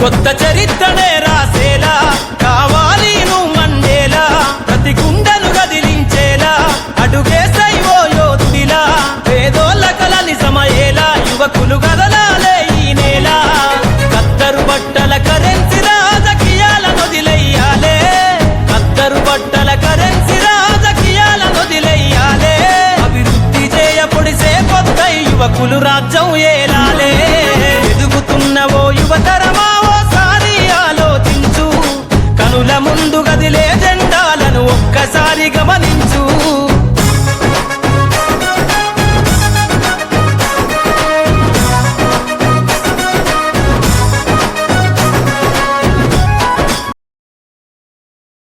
కొత్త చరిత్రనే రాసేలా కావాలి నువ్వు మండేలా ప్రతి గుండెను గదిలించేలా అడుగే సైవో యోధుడిలా పేదోళ్ళ కలని సమయేలా యువకులు కదలాలే ఈ నేల. కత్తరు బట్టల కరెన్సీ రాజకీయాల నొదిలెయ్యాలే. కత్తరు బట్టల కరెన్సీ రాజకీయాల నొదిలెయ్యాలే. అభివృద్ధి చేయపొడిసే కొత్త యువకులు రాజ్యం ఏలాలే. ఎదుగుతున్న ఓ యువతరమా లేదంటాలను ఒక్కసారి గమనించు.